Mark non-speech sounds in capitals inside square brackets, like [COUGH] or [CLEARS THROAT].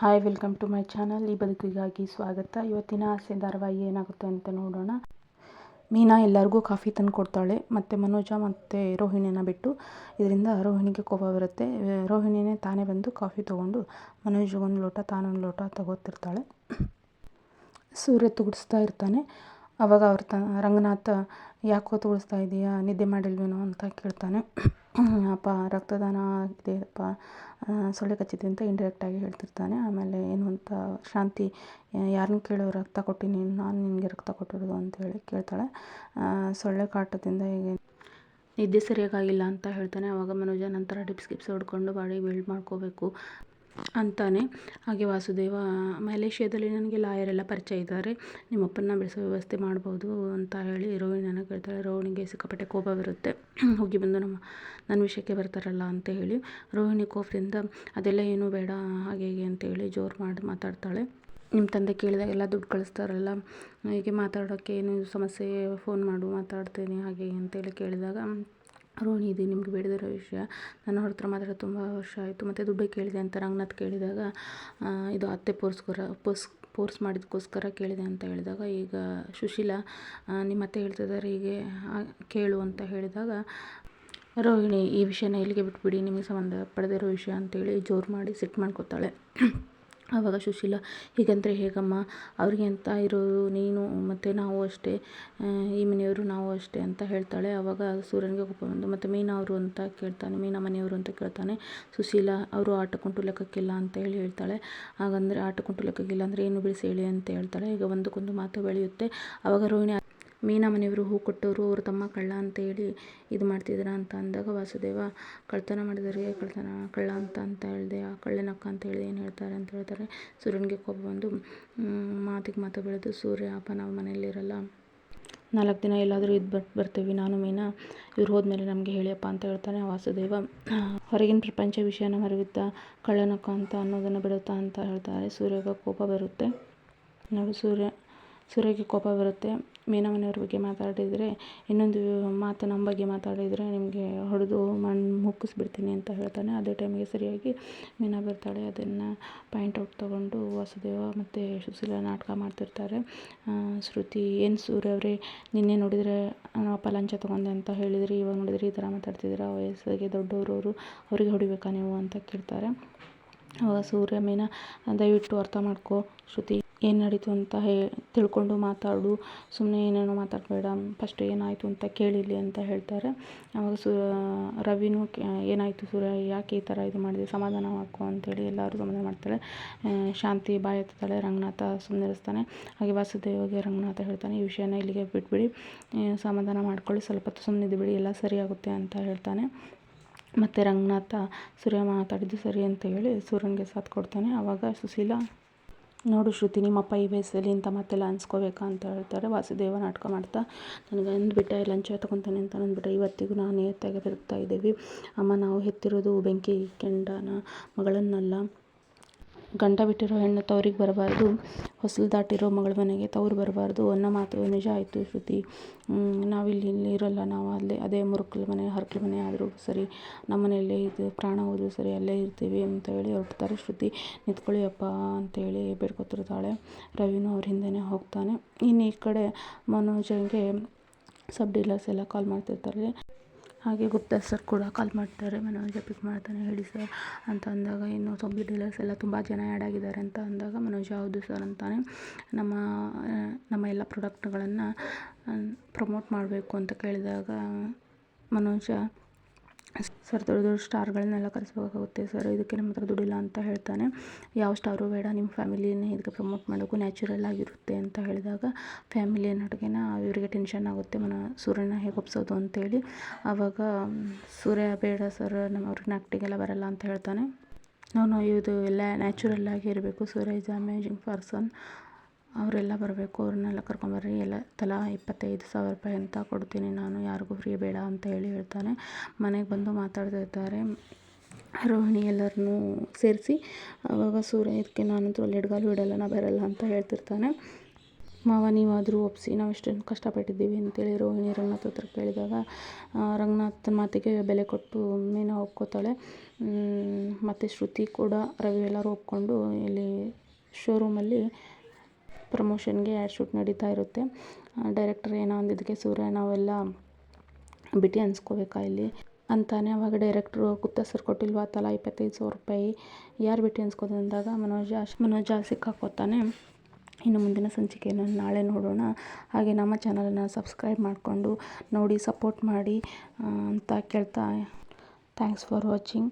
Hi welcome to my channel ಈ ಬದುಕಿಗಾಗಿ ಸ್ವಾಗತ. ಇವತ್ತಿನ ಆಸೆ ಧಾರಾವಾಹಿ ಏನಾಗುತ್ತೆ ಅಂತ ನೋಡೋಣ. ಮೀನಾ ಎಲ್ಲರಿಗೂ ಕಾಫಿ ತಂದು ಕೊಡ್ತಾಳೆ. ಮತ್ತು ಮನೋಜ ಮತ್ತು ರೋಹಿಣಿಯನ್ನು ಬಿಟ್ಟು. ಇದರಿಂದ ರೋಹಿಣಿಗೆ ಕೋಪ ಬರುತ್ತೆ. ರೋಹಿಣಿನೇ ತಾನೇ ಬಂದು ಕಾಫಿ ತೊಗೊಂಡು ಮನೋಜ್ಗೊಂದು ಲೋಟ, ತಾನೊಂದು ಲೋಟ ತಗೋತಿರ್ತಾಳೆ. ಸೂರ್ಯ ತುಗುಡಿಸ್ತಾ ಇರ್ತಾನೆ. ಅವಾಗ ಅವ್ರ ತ, ರಂಗನಾಥ ಯಾಕೆ ಹೊತ್ತು ಉಳಿಸ್ತಾ ಇದೀಯಾ, ನಿದ್ದೆ ಮಾಡಿಲ್ವೇನೋ ಅಂತ ಕೇಳ್ತಾನೆ. [CLEARS THROAT] ಅಪ್ಪ, ರಕ್ತದಾನ ಆಗಿದೆ ಅಪ್ಪ ಸೊಳ್ಳೆ ಕಚ್ಚಿದೆ ಅಂತ ಇಂಡೈರೆಕ್ಟಾಗಿ ಹೇಳ್ತಿರ್ತಾನೆ. ಆಮೇಲೆ ಏನು ಅಂತ, ಶಾಂತಿ ಯಾರನ್ನ ಕೇಳೋ ರಕ್ತ ಕೊಟ್ಟಿನಿ, ನಾನು ನಿನಗೆ ರಕ್ತ ಕೊಟ್ಟಿರೋದು ಅಂತೇಳಿ ಕೇಳ್ತಾಳೆ. ಸೊಳ್ಳೆ ಕಾಟದಿಂದ ಹೀಗೆ ನಿದ್ದೆ ಸರಿಯಾಗಿಲ್ಲ ಅಂತ ಹೇಳ್ತಾನೆ. ಆವಾಗ ಮನೋಜ ನಂತರ ಡಿಪ್ಸ್ ಗಿಪ್ಸ್ ಹೊಡ್ಕೊಂಡು ಬಾಡಿ ಬಿಲ್ಡ್ ಮಾಡ್ಕೋಬೇಕು. ಅಂತಾನೆ. ಹಾಗೆ ವಾಸುದೇವ, ಮಲೇಷ್ಯಾದಲ್ಲಿ ನನಗೆ ಲಾಯರೆಲ್ಲ ಪರಿಚಯ ಇದ್ದಾರೆ. ನಿಮ್ಮಪ್ಪನ್ನ ಬೆಳೆಸೋ ವ್ಯವಸ್ಥೆ ಮಾಡ್ಬೋದು ಅಂತ ಹೇಳಿ ರೋಹಿಣಿ ನನಗೆ ಕೇಳ್ತಾಳೆ ರೋಹಿಣಿಗೆ ಸಿಕ್ಕಾಪಟ್ಟೆ ಕೋಪ ಬರುತ್ತೆ ಹೋಗಿ ಬಂದು ನಮ್ಮ, ನನ್ನ ವಿಷಯಕ್ಕೆ ಬರ್ತಾರಲ್ಲ ಅಂತ ಹೇಳಿ ರೋಹಿಣಿ ಕೋಪದಿಂದ, ಅದೆಲ್ಲ ಏನೂ ಬೇಡ, ಹಾಗೆ ಹೀಗೆ ಅಂತೇಳಿ ಜೋರು ಮಾಡಿ, ಮಾತಾಡ್ತಾಳೆ. ನಿಮ್ಮ ತಂದೆ ಕೇಳಿದಾಗ ಎಲ್ಲ ದುಡ್ಡು ಕಳಿಸ್ತಾರಲ್ಲ, ಹೀಗೆ ಮಾತಾಡೋಕ್ಕೆ ಏನು ಸಮಸ್ಯೆ ಫೋನ್ ಮಾಡು, ಮಾತಾಡ್ತೀನಿ, ಹಾಗೆ ಅಂತೇಳಿ ಕೇಳಿದಾಗ ರೋಹಿಣಿ ಇದು, ನಿಮ್ಗೆ ಬೇಡದಿರೋ ವಿಷಯ. ನನ್ನ ಹೊರತ್ರ ಮಾತಾಡೋದು ತುಂಬ ವರ್ಷ ಆಯಿತು. ಮತ್ತು ದುಡ್ಡು ಕೇಳಿದೆ ಅಂತ ರಂಗನಾಥ್ ಕೇಳಿದಾಗ ಇದು ಅತ್ತೆ ಪೋರ್ಸ್ಕರ, ಪೋರ್ಸ್ ಪೋರ್ಸ್ ಮಾಡಿದಕ್ಕೋಸ್ಕರ ಕೇಳಿದೆ ಅಂತ ಹೇಳಿದಾಗ, ಈಗ ಸುಶೀಲಾ ನಿಮ್ಮ ಅತ್ತೆ ಹೇಳ್ತಿದ್ದಾರೆ, ಹೀಗೆ ಕೇಳು ಅಂತ ಹೇಳಿದಾಗ, ರೋಹಿಣಿ ಈ ವಿಷಯನ ಇಲ್ಲಿಗೆ ಬಿಟ್ಬಿಡಿ, ನಿಮಗೆ ಸಂಬಂಧ ಪಡೆದಿರೋ ವಿಷಯ ಅಂತೇಳಿ ಜೋರು ಮಾಡಿ ಸಿಟ್ಟು ಮಾಡ್ಕೊತಾಳೆ. ಆವಾಗ ಸುಶೀಲ, ಹೀಗಂದರೆ ಹೇಗಮ್ಮ? ಅವ್ರಿಗೆ ಅಂತ ಇರೋರು ನೀನು ಮತ್ತು ನಾವು ಅಷ್ಟೇ ಈ ಮನೆಯವರು ನಾವು ಅಷ್ಟೇ ಅಂತ ಹೇಳ್ತಾಳೆ. ಆವಾಗ ಸೂರ್ಯನಿಗೆ ಕೋಪ ಬಂದು, ಮತ್ತು ಮೀನಾ ಅವರು ಅಂತ ಕೇಳ್ತಾನೆ, ಮೀನಾ ಮನೆಯವರು ಅಂತ ಕೇಳ್ತಾನೆ. ಸುಶೀಲಾ, ಅವರು ಆಟ ಕುಂಟು ಲೆಕ್ಕಕ್ಕಿಲ್ಲ ಅಂತ ಹೇಳಿ ಹೇಳ್ತಾಳೆ. ಹಾಗಂದರೆ ಆಟ ಕುಂಟು ಲೆಕ್ಕಕ್ಕಿಲ್ಲ ಅಂದರೆ ಏನು ಬಿಡಿಸಿ ಹೇಳಿ ಅಂತ ಹೇಳ್ತಾಳೆ. ಈಗ ಒಂದಕ್ಕೊಂದು ಮಾತು ಬೆಳೆಯುತ್ತೆ. ಆವಾಗ ರೋಹಿಣಿ ಮೀನಾ ಮನೆಯವರು ಹೂ ಕೊಟ್ಟವರು, ಅವ್ರ ತಮ್ಮ ಕಳ್ಳ ಅಂತೇಳಿ ಇದು ಮಾಡ್ತಿದ್ದೀರಾ ಅಂತ ಅಂದಾಗ, ವಾಸುದೇವ ಕಳ್ತನ ಮಾಡಿದವರಿಗೆ ಕಳ್ತನ ಕಳ್ಳ ಅಂತ ಅಂತ ಹೇಳಿದೆ, ಆ ಕಳ್ಳನಕ್ಕ ಅಂತ ಹೇಳಿ ಏನು ಹೇಳ್ತಾರೆ ಅಂತ ಹೇಳ್ತಾರೆ. ಸೂರ್ಯನಿಗೆ ಕೋಪ ಬಂದು ಮಾತಿಗೆ ಮಾತು ಬೆಳೆದು ಸೂರ್ಯ, ಅಪ್ಪ ನಾವು ಮನೆಯಲ್ಲಿರಲ್ಲ ನಾಲ್ಕು ದಿನ ಎಲ್ಲಾದರೂ ಇದು ಬಟ್ ಬರ್ತೀವಿ ನಾನು, ಮೀನಾ, ಇವ್ರು ಹೋದ್ಮೇಲೆ ನಮಗೆ ಹೇಳಿಯಪ್ಪ ಅಂತ ಹೇಳ್ತಾನೆ, ವಾಸುದೇವ. ಹೊರಗಿನ ಪ್ರಪಂಚ ವಿಷಯನ ಮರೆಯುತ್ತಾ ಕಳ್ಳನಕ್ಕ ಅಂತ ಅನ್ನೋದನ್ನು ಬಿಡುತ್ತಾ ಅಂತ ಹೇಳ್ತಾರೆ. ಸೂರ್ಯಗ ಕೋಪ ಬರುತ್ತೆ. ನಾವು ಸೂರ್ಯ. ಸೂರ್ಯಗೆ ಕೋಪ ಬರುತ್ತೆ. ಮೀನಾ ಮನೆಯವ್ರ ಬಗ್ಗೆ ಮಾತಾಡಿದರೆ ಇನ್ನೊಂದು ಮಾತು ನಮ್ಮ ಬಗ್ಗೆ ಮಾತಾಡಿದರೆ ನಿಮಗೆ ಹೊಡೆದು ಮಣ್ಣು ಮುಕ್ಕಿಸ್ಬಿಡ್ತೀನಿ ಅಂತ ಹೇಳ್ತಾನೆ. ಅದೇ ಟೈಮಿಗೆ ಸರಿಯಾಗಿ ಮೀನಾ ಬರ್ತಾಳೆ. ಅದನ್ನು ಪಾಯಿಂಟ್ ಔಟ್ ತೊಗೊಂಡು ವಾಸುದೇವ ಮತ್ತು ಸುಶೀಲ ನಾಟಕ ಮಾಡ್ತಿರ್ತಾರೆ. ಶ್ರುತಿ, ಏನು ಸೂರ್ಯ ಅವರೇ, ನಿನ್ನೆ ನೋಡಿದರೆ ಅಪ್ಪ ಲಂಚ ತೊಗೊಂಡೆ ಅಂತ ಹೇಳಿದರೆ, ಇವಾಗ ನೋಡಿದರೆ ಈ ಥರ ಮಾತಾಡ್ತಿದ್ದೀರಾ? ವಯಸ್ಸಿಗೆ ದೊಡ್ಡವರು ಅವರು, ಅವರಿಗೆ ಹೊಡಿಬೇಕಾ ನೀವು ಅಂತ ಕೇಳ್ತಾರೆ. ಅವಾಗ ಸೂರ್ಯ ಮೀನಾ ದಯವಿಟ್ಟು ಅರ್ಥ ಮಾಡ್ಕೋ ಶ್ರುತಿ. ಏನು ನಡೀತು ಅಂತ ಹೇ, ತಿಳ್ಕೊಂಡು ಮಾತಾಡು. ಸುಮ್ಮನೆ ಏನೇನೋ ಮಾತಾಡಬೇಡ ಫಸ್ಟ್ ಏನಾಯಿತು ಅಂತ ಕೇಳಿಲ್ಲಿ ಅಂತ ಹೇಳ್ತಾರೆ. ಆವಾಗ ಸು, ರವಿನೂ ಏನಾಯಿತು ಸೂರ್ಯ, ಯಾಕೆ ಈ ಥರ ಇದು ಮಾಡಿದೆ, ಸಮಾಧಾನ ಮಾಡ್ಕೊ ಅಂತೇಳಿ ಎಲ್ಲರೂ ಸಮಾಧಾನ ಮಾಡ್ತಾಳೆ ಶಾಂತಿ ಬಾಯಿ ಎತ್ತಾಳೆ ರಂಗನಾಥ ಸುಮ್ಮನಿರಿಸ್ತಾನೆ ಹಾಗೆ ವಾಸುದೇವಗೆ ರಂಗನಾಥ ಹೇಳ್ತಾನೆ, ಈ ವಿಷಯನ ಇಲ್ಲಿಗೆ ಬಿಟ್ಬಿಡಿ. ಸಮಾಧಾನ ಮಾಡ್ಕೊಳ್ಳಿ, ಸ್ವಲ್ಪ ಸುಮ್ಮನಿದ್ದು ಬಿಡಿ ಎಲ್ಲ ಸರಿಯಾಗುತ್ತೆ ಅಂತ ಹೇಳ್ತಾನೆ. ಮತ್ತು ರಂಗನಾಥ ಸೂರ್ಯ ಮಾತಾಡಿದ್ದು ಸರಿ ಅಂತ ಹೇಳಿ ಸೂರ್ಯನಿಗೆ ಸಾಥ್ ಕೊಡ್ತಾನೆ. ಆವಾಗ ಸುಶೀಲಾ ನೋಡು ಶ್ರುತಿ, ನಿಮ್ಮಪ್ಪ ಈ ವಯಸ್ಸಲ್ಲಿ ಇಂಥ ಮತ್ತೆಲ್ಲ ಅನ್ಸ್ಕೋಬೇಕಾ ಅಂತ ಹೇಳ್ತಾರೆ. ವಾಸುದೇವ ನಾಟಕ ಮಾಡ್ತಾ, ನನಗೆ ಅಂದ್ಬಿಟ್ಟ ಲಂಚ ತೊಗೊತಾನೆ ಅಂತ ಅಂದ್ಬಿಟ್ಟ. ಇವತ್ತಿಗೂ ನಾನು ನಿಯತ್ತಾಗಿ ಬದುಕ್ತಾ ಇದ್ದೀವಿ. ಅಮ್ಮ, ನಾವು ಹೆತ್ತಿರೋದು ಬೆಂಕಿ ಕೆಂಡನ ಮಗಳನ್ನಲ್ಲ. ಗಂಡ ಬಿಟ್ಟಿರೋ ಹೆಣ್ಣು ತವರಿಗೆ ಬರಬಾರ್ದು, ಹೊಸಲು ದಾಟಿರೋ ಮಗಳ ಮನೆಗೆ ತವ್ರು ಬರಬಾರ್ದು ಅನ್ನೋ ಮಾತು ನಿಜ ಆಯಿತು ಶ್ರುತಿ. ನಾವಿಲ್ಲಿ ಇಲ್ಲಿ ಇರೋಲ್ಲ, ನಾವು ಅಲ್ಲೇ, ಅದೇ ಮುರುಕಲ ಮನೆ, ಹರಕಲ ಮನೆ ಆದರೂ ಸರಿ, ನಮ್ಮ ಮನೆಯಲ್ಲೇ ಇದು ಪ್ರಾಣ ಹೋದರೂ ಸರಿ, ಅಲ್ಲೇ ಇರ್ತೀವಿ ಅಂತ ಹೇಳಿ ಹೊರಡ್ತಾರೆ ಶ್ರುತಿ. ನಿಂತ್ಕೊಳ್ಳಿ ಅಪ್ಪ ಅಂತೇಳಿ ಬೇಡ್ಕೊತಿರ್ತಾಳೆ. ರವಿನೂ ಅವ್ರ ಹಿಂದೆನೇ ಹೋಗ್ತಾನೆ. ಇನ್ನು ಈ ಕಡೆ ಮನೋಜಂಗೆ ಸಬ್ ಡೀಲರ್ಸ್ ಎಲ್ಲ ಕಾಲ್ ಮಾಡ್ತಿರ್ತಾರೆ. ಹಾಗೆ ಗುಪ್ತಾ ಸರ್ ಕೂಡ ಕಾಲ್ ಮಾಡ್ತಾರೆ, ಮನೋಜ ಪಿಕ್ ಮಾಡ್ತಾನೆ, ಹೇಳಿ ಸರ್ ಅಂತ ಅಂದಾಗ, ಇನ್ನು ಸಬ್ ಡೀಲರ್ಸ್ ಎಲ್ಲ ತುಂಬ ಜನ ಆ್ಯಡ್ ಆಗಿದ್ದಾರೆ ಅಂತ ಅಂದಾಗ, ಮನೋಜ, ಹೌದು ಸರ್ ಅಂತಾನೆ, ನಮ್ಮ ನಮ್ಮ ಎಲ್ಲ ಪ್ರಾಡಕ್ಟ್ಗಳನ್ನು ಪ್ರಮೋಟ್ ಮಾಡಬೇಕು ಅಂತ ಕೇಳಿದಾಗ, ಮನೋಜ ಸರ್, ದೊಡ್ಡ ದೊಡ್ಡ ಸ್ಟಾರ್ಗಳನ್ನೆಲ್ಲ ಕರೆಸ್ಬೇಕಾಗುತ್ತೆ ಸರ್. ಇದಕ್ಕೆ ನಮ್ಮ ಹತ್ರ ದುಡ್ಡಿಲ್ಲ ಅಂತ ಹೇಳ್ತಾನೆ. ಯಾವ ಸ್ಟಾರು ಬೇಡ, ನಿಮ್ಮ ಫ್ಯಾಮಿಲಿನೇ ಇದಕ್ಕೆ ಪ್ರಮೋಟ್ ಮಾಡೋಕು ನ್ಯಾಚುರಲ್ ಆಗಿರುತ್ತೆ ಅಂತ ಹೇಳಿದಾಗ ಫ್ಯಾಮಿಲಿ ನಟಗೆನ ಇವರಿಗೆ ಟೆನ್ಷನ್ ಆಗುತ್ತೆ. ಮನ ಸೂರ್ಯನ ಹೇಗೆ ಒಪ್ಸೋದು ಅಂತೇಳಿ. ಆವಾಗ, ಸೂರ್ಯ ಬೇಡ ಸರ್, ನಮ್ಮ ಅವ್ರಿಗೆ ಆ್ಯಕ್ಟಿಂಗೆಲ್ಲ ಬರಲ್ಲ ಅಂತ ಹೇಳ್ತಾನೆ. ನಾನು ಇದು ಎಲ್ಲ ನ್ಯಾಚುರಲ್ ಆಗಿ ಇರಬೇಕು. ಸೂರ್ಯ ಇಸ್ ಅಮೇಜಿಂಗ್ ಪರ್ಸನ್ ಅವರೆಲ್ಲ ಬರಬೇಕು, ಅವ್ರನ್ನೆಲ್ಲ ಕರ್ಕೊಂಬರ್ರಿ ಎಲ್ಲ ತಲಾ ಇಪ್ಪತ್ತೈದು ಸಾವಿರ ರೂಪಾಯಿ ಅಂತ ಕೊಡ್ತೀನಿ. ನಾನು ಯಾರಿಗೂ ಫ್ರೀ ಬೇಡ ಅಂತ ಹೇಳಿ ಹೇಳ್ತಾನೆ. ಮನೆಗೆ ಬಂದು ಮಾತಾಡ್ತಾ ಮಾತಾಡ್ತಿರ್ತಾರೆ ರೋಹಿಣಿ ಎಲ್ಲರನ್ನೂ ಸೇರಿಸಿ ಆವಾಗ ಸೂರ್ಯ ಇದಕ್ಕೆ ನಾನಂತೂ ಅಲ್ಲಿ ಎಡ್ಗಾಲು ಇಡಲ್ಲ ನಾ ಬರಲ್ಲ ಅಂತ ಹೇಳ್ತಿರ್ತಾನೆ. ಮಾವ, ನೀವಾದರೂ ಒಪ್ಪಿಸಿ ನಾವು ಎಷ್ಟೊಂದು ಕಷ್ಟಪಟ್ಟಿದ್ದೀವಿ ಅಂತೇಳಿ ರೋಹಿಣಿ ರಂಗನಾಥ್ ಹತ್ರ ಕೇಳಿದಾಗ ರಂಗನಾಥನ ಮಾತಿಗೆ ಬೆಲೆ ಕೊಟ್ಟು ಮೀನು ಒಪ್ಕೋತಾಳೆ. ಮತ್ತು ಶ್ರುತಿ ಕೂಡ ರವಿ ಎಲ್ಲರೂ ಒಪ್ಕೊಂಡು ಇಲ್ಲಿ ಶೋರೂಮಲ್ಲಿ ಪ್ರಮೋಷನ್ಗೆ ಆ್ಯಡ್ ಶೂಟ್ ನಡೀತಾ ಇರುತ್ತೆ. ಡೈರೆಕ್ಟರ್ ಏನೋ ಅಂದಿದ್ದಕ್ಕೆ ಸೂರ್ಯ ನಾವೆಲ್ಲ ಬಿಟಿ ಅನ್ಸ್ಕೋಬೇಕಾ ಇಲ್ಲಿ? ಅಂತಾನೆ ಅವಾಗ ಡೈರೆಕ್ಟ್ರು ಗುಪ್ತ ಸರ್ ಕೊಟ್ಟಿಲ್ವಾ? ತಲಾ ಇಪ್ಪತ್ತೈದು ಸಾವಿರ ರೂಪಾಯಿ ಯಾರು ಬಿಟ್ಟು ಅನ್ಸ್ಕೋದು ಅಂದಾಗ ಮನೋಜ ಮನೋಜ ಸಿಕ್ಕಾಕೋತಾನೆ ಇನ್ನು ಮುಂದಿನ ಸಂಚಿಕೆಯನ್ನು ನಾಳೆ ನೋಡೋಣ. ಹಾಗೆ ನಮ್ಮ ಚಾನಲನ್ನು ಸಬ್ಸ್ಕ್ರೈಬ್ ಮಾಡಿಕೊಂಡು ನೋಡಿ, ಸಪೋರ್ಟ್ ಮಾಡಿ ಅಂತ ಕೇಳ್ತಾ, ಥ್ಯಾಂಕ್ಸ್ ಫಾರ್ ವಾಚಿಂಗ್.